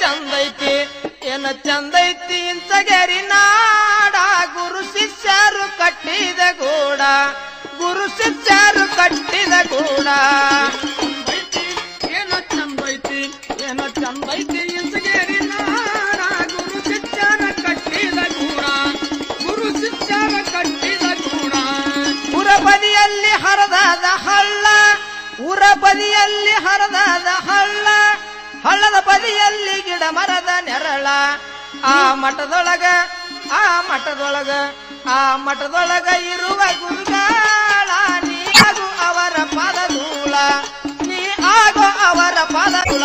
ಚಂದ ಐತಿ ಏನ ಚಂದೈತಿ ಇಂಚಗೇರಿ ನಾಡ. ಗುರು ಶಿಷ್ಯರು ಕಟ್ಟಿದ ಗೂಡ, ಗುರು ಶಿಷ್ಯರು ಕಟ್ಟಿದ ಗೂಡ. ಏನ ಚಂದೈತಿ ಏನ ಚಂದೈತಿ ಇಂಚಗೇರಿ ನಾಡ. ಗುರು ಶಿಷ್ಯರ ಕಟ್ಟಿದ ಗೂಡ, ಗುರು ಶಿಷ್ಯರ ಕಟ್ಟಿದ ಗೂಡ. ಪುರ ಬದಿಯಲ್ಲಿ ಹರಿದಾದ ಹಳ್ಳ ಉರ ಬದಿಯಲ್ಲಿ ಹರಿದಾದ ಹಳ್ಳ. ಹಳ್ಳದ ಬದಿಯಲ್ಲಿ ಗಿಡ ಮರದ ನೆರಳ. ಆ ಮಠದೊಳಗ ಆ ಮಠದೊಳಗ ಆ ಮಠದೊಳಗ ಇರುವ ಗುರುಗಳ ನೀ ಆಗು ಅವರ ಪಾದ ನೀ ಆಗು ಅವರ ಪಾದಧೂಳ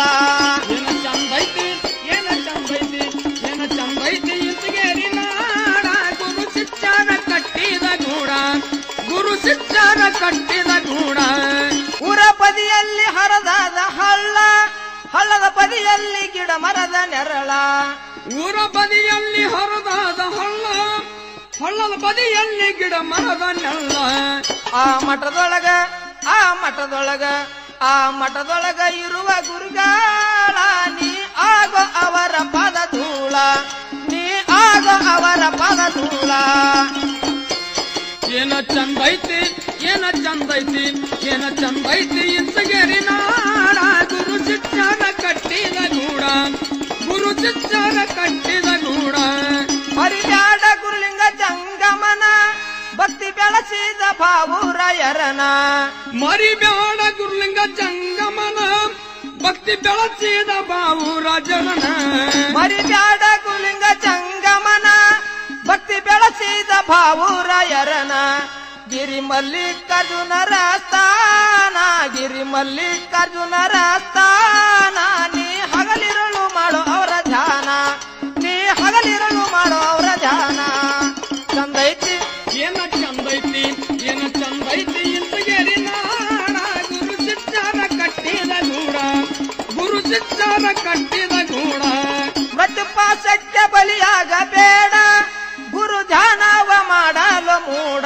ನೆರಳ. ಊರ ಬದಿಯಲ್ಲಿ ಹೊರದಾದ ಹಳ್ಳ ಹಳ್ಳದ ಬದಿಯಲ್ಲಿ ಗಿಡ ಮರದ ನೆಲ್ಲ ಆ ಮಠದೊಳಗ ಆ ಮಠದೊಳಗ ಆ ಮಠದೊಳಗ ಇರುವ ಗುರುಗಳ ನೀ ಆಗ ಅವರ ಪದ ಧೂಳ ನೀ ಆಗ ಅವರ ಪದ ಧೂಳ ಏನ ಚಂದೈತಿ ಏನ ಚಂದೈತಿ ಏನ ಚಂದೈತಿ ಇಂತಗೇರಿ ಭಕ್ತಿ ಬೆಳಸಿದ ಭಾವುರಾಯರನ ಮರಿಬೇಡ ಗುರುಲಿಂಗ ಜಂಗಮನ ಭಕ್ತಿ ಬೆಳಸಿದ ಬಾವು ರಾಜನ ಮರಿಬ್ಯಾಡ ಗುರುಲಿಂಗ ಜಂಗಮನ ಭಕ್ತಿ ಬೆಳಸಿದ ಭಾವುರಾಯರನ ಗಿರಿ ಮಲ್ಲಿಕಾರ್ಜುನರ ಸ್ಥಾನ ಗಿರಿ ಮಲ್ಲಿಕಾರ್ಜುನರ ಸ್ಥಾನ ಶಿಕ್ಷಣ ಕಟ್ಟಿದ ಗೂಡ. ಮೃತ್ಯುಪಾಸಕ್ಕೆ ಬಲಿಯಾಗಬೇಡ ಗುರು ಧ್ಯಾನವ ಮಾಡಲು ಮೂಡ.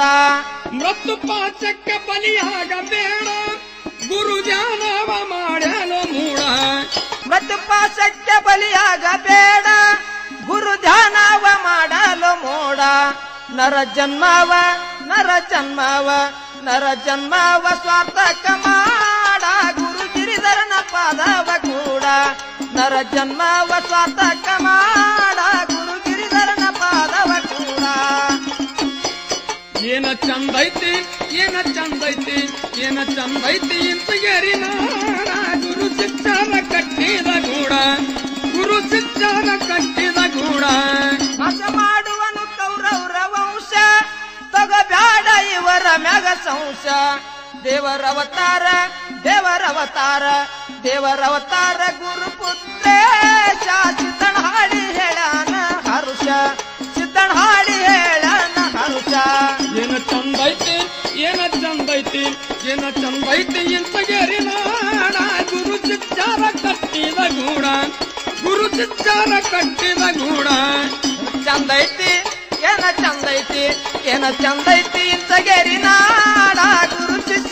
ಮೃತ್ತು ಪಾಚಕ್ಕೆ ಬಲಿಯಾಗಬೇಡ ಗುರು ಧ್ಯಾನವ ಮಾಡಲು ಮೂಡ. ಮೃತ್ಯುಪಾಸಕ್ಕೆ ಬಲಿಯಾಗಬೇಡ ಗುರು ಧ್ಯಾನವ ಮಾಡಲು ಮೂಡ. ನರ ಜನ್ಮವ ನರ ಜನ್ಮವ ನರ ಜನ್ಮವ ಸ್ವಾರ್ಥಕ ಮಾಡ. ಗುರು ಗಿರಿಧರನ ಪಾದವ ನರ ಜನ್ಮವ ಸ್ವಾರ್ಥಕ ಮಾಡ ಗುರು ಗಿರಿಧರನ ಪಾದವ ಕೂಡ. ಏನ ಚಂದೈತಿ ಏನ ಚಂದೈತಿ ಏನ ಚಂದೈತಿ ಇಂತ ನಾಡ ಗುರು ಶಿಕ್ಷಣ ಕಟ್ಟಿದ ಗೂಡ. ಗುರು ಶಿಕ್ಷಣ ಕಟ್ಟಿದ ಗೂಡ. ಹಸ ಮಾಡುವನು ಕೌರವರ ವಂಶ ತಗಬ್ಯಾಡ ಇವರ ಮ್ಯಾಗ ಸಂಶ. ದೇವರ ಅವತಾರ ದೇವರ ಅವತಾರ ದೇವರ ಅವತಾರ ಗುರು ಪುತ್ರೇಶ. ಸಿದ್ದಣ ಹಾಡಿ ಹೇಳಾನ ಹರುಷ ಸಿದ್ದಣ ಹಾಡಿ ಹೇಳಾನ ಹರುಷ. ಏನ ಚಂದೈತಿ ಏನ ಚಂದೈತಿ ಏನ ಚಂದೈತಿ ಇಂತ ನಾಡ. ಗುರು ಶಿಕ್ಷಣ ಕಟ್ಟಿದ ಗೂಡ ಗುರು ಕಟ್ಟಿದ ಗೂಡ. ಚಂದೈತಿ ಏನ ಚಂದೈತಿ ಏನ ಚಂದೈತಿ ಇಂತಗೇರಿ ನಾಡ. ಗುರು ಶಿಷ್ಯರು